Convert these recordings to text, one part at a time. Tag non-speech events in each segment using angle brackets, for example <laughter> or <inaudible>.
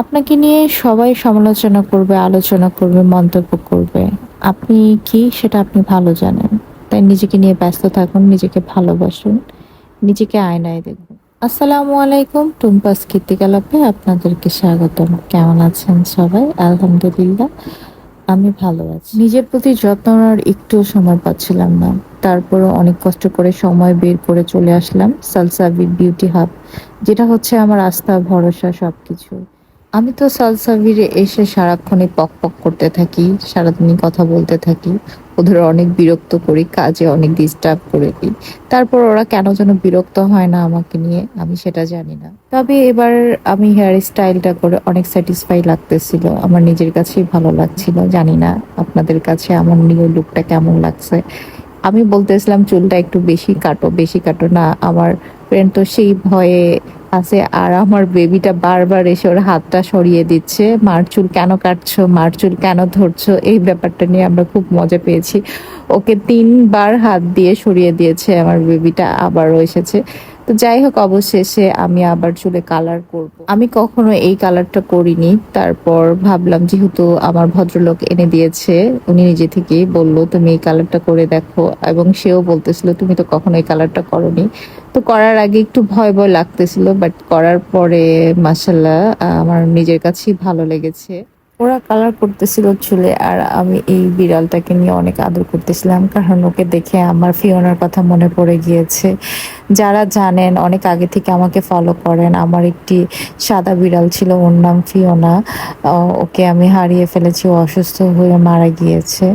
আপনাকে নিয়ে সবাই সমালোচনা করবে, আলোচনা করবে, মন্তব্য করবে। আপনি কি সেটা আপনি ভালো জানেন। তাই নিজেকে নিয়ে ব্যস্ত থাকুন, নিজেকে ভালোবাসুন, নিজেকে আয়নায় দেখুন। আসসালামু আলাইকুম, টুম্পাস কীর্তিকালাপে আপনাদেরকে স্বাগতম। কেমন আছেন সবাই? আলহামদুলিল্লাহ, আমি ভালো আছি। নিজের প্রতি যত্ন নেওয়ার একটু সময় পাচ্ছিলাম না। তারপরও অনেক কষ্ট করে সময় বের করে চলে আসলাম সালসাবি বিউটি হাব, যেটা হচ্ছে আমার আস্থা, ভরসা, সবকিছু। আমি তো সালসাবিরে এসে সারাক্ষণে পক পক করতে থাকি, সারাদিনই কথা বলতে থাকি। ওদের অনেক বিরক্ত করি, কাজে অনেক ডিস্টার্ব করে দিই। তারপর ওরা কেন যেন বিরক্ত হয় না আমাকে নিয়ে, আমি সেটা জানি না। তবে এবার আমি হেয়ার স্টাইলটা করে অনেক স্যাটিসফাই লাগতেছিল। আমার নিজের কাছেই ভালো লাগছিল, জানি না আপনাদের কাছে আমার নিউ লুকটা কেমন লাগছে। আমি বলতেছিলাম, চুলটা একটু বেশি কাটো বেশি কাটো না, আমার ফ্রেন্ড তো সেই ভয়ে আছে আর আমার বেবিটা বারবার এসে ওর হাতটা সরিয়ে দিচ্ছে। মার চুল কেন কাটছো? মার চুল কেন ধরছো? এই ব্যাপারটা নিয়ে আমরা খুব মজা পেয়েছি। ওকে তিনবার হাত দিয়ে সরিয়ে দিয়েছে আমার বেবিটা আবারও এসেছে। তো যাই হোক, অবশেষে আমি আবার চুলে কালার করব। আমি কখনো এই কালারটা করিনি। তারপর ভাবলাম, যেহেতু আমার ভদ্রলোক এনে দিয়েছে, উনি নিজে থেকেই বলল, তুমি এই কালারটা করে দেখো। এবং সেও বলতেছিল, তুমি তো কখনো এই কালারটা করনি। তো করার আগে একটু ভয় ভয় লাগতেছিল বাট করার পরে মাসাল্লাহ আমার নিজের কাছেই ভালো লেগেছে। ওরা কালার করতেছিল চুলে, আর আমি এই বিড়ালটাকে নিয়ে অনেক আদর করতেছিলাম, কারণ ওকে দেখে আমার ফিওনার কথা মনে পড়ে গিয়েছে। যারা জানেন, অনেক আগে থেকে আমাকে ফলো করেন। আমার একটি সাদা বিড়াল ছিল, ওর নাম ফিওনা। ওকে আমি হারিয়ে ফেলেছি অসুস্থ হয়ে মারা গিয়েছে।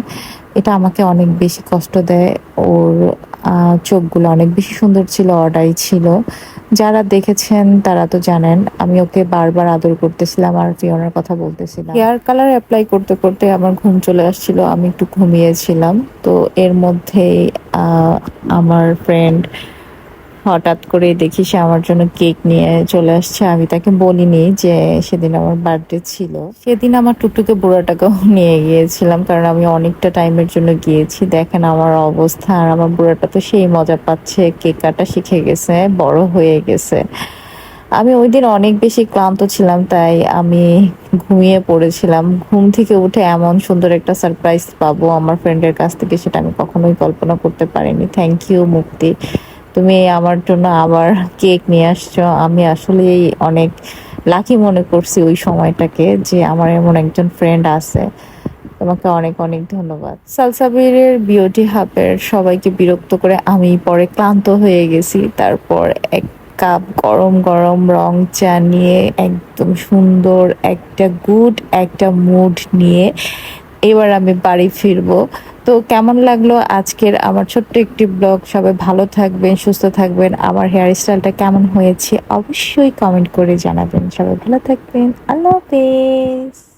এটা আমাকে অনেক বেশি কষ্ট দেয়। ওর চোখগুলো অনেক বেশি সুন্দর ছিল অর্ডাই ছিল। যারা দেখেছেন, তারা তো জানেন, আমি ওকে বারবার আদর করতেছিলাম আর ফিওনার কথা বলতেছিলাম। হেয়ার কালার অ্যাপ্লাই করতে করতে আমার ঘুম চলে আসছিল, আমি একটু ঘুমিয়েছিলাম। তো এর মধ্যেই আমার ফ্রেন্ড হঠাৎ করে দেখি সে আমার জন্য কেক নিয়ে চলে আসছে। আমি তাকে বলিনি যে সেদিন আমার বার্থডে ছিল। সেদিন আমার টুকটুকে বুড়াটাকেও <laughs> নিয়ে গিয়েছিলাম কারণ আমি অনেকটা টাইমের জন্য গিয়েছি। দেখেন আমার অবস্থা আর আমার বুড়াটা তো সেই মজা পাচ্ছে। কেক কাটা শিখে গেছে, বড় হয়ে গেছে। আমি ওই দিন অনেক বেশি ক্লান্ত ছিলাম, তাই আমি ঘুমিয়ে পড়েছিলাম। ঘুম থেকে উঠে এমন সুন্দর একটা সারপ্রাইজ পাবো আমার ফ্রেন্ডের কাছ থেকে, সেটা আমি কখনোই কল্পনা করতে পারিনি। থ্যাংক ইউ মুক্তি। তুমি আমার জন্য আবার কেক নিয়ে আসছো। আমি আসলেই অনেক লাকি মনে করছি ওই সময়টাকে যে আমার এমন একজন ফ্রেন্ড আছে। তোমাকে অনেক অনেক ধন্যবাদ। সালসাবিরের বিওটি হাবের সবাইকে বিরক্ত করে আমি পরে ক্লান্ত হয়ে গেছি। তারপর এক কাপ গরম গরম রং চা নিয়ে একদম সুন্দর একটা গুড একটা মুড নিয়ে এবার আমি বাড়ি ফিরবো। তো কেমন লাগল আজকের আমার ছোট্ট একটি ব্লগ? সবাই ভালো থাকবেন, সুস্থ থাকবেন। আমার হেয়ার স্টাইলটা কেমন হয়েছে অবশ্যই কমেন্ট করে জানাবেন। সবাই ভালো থাকবেন। আল্লাহ হাফেজ।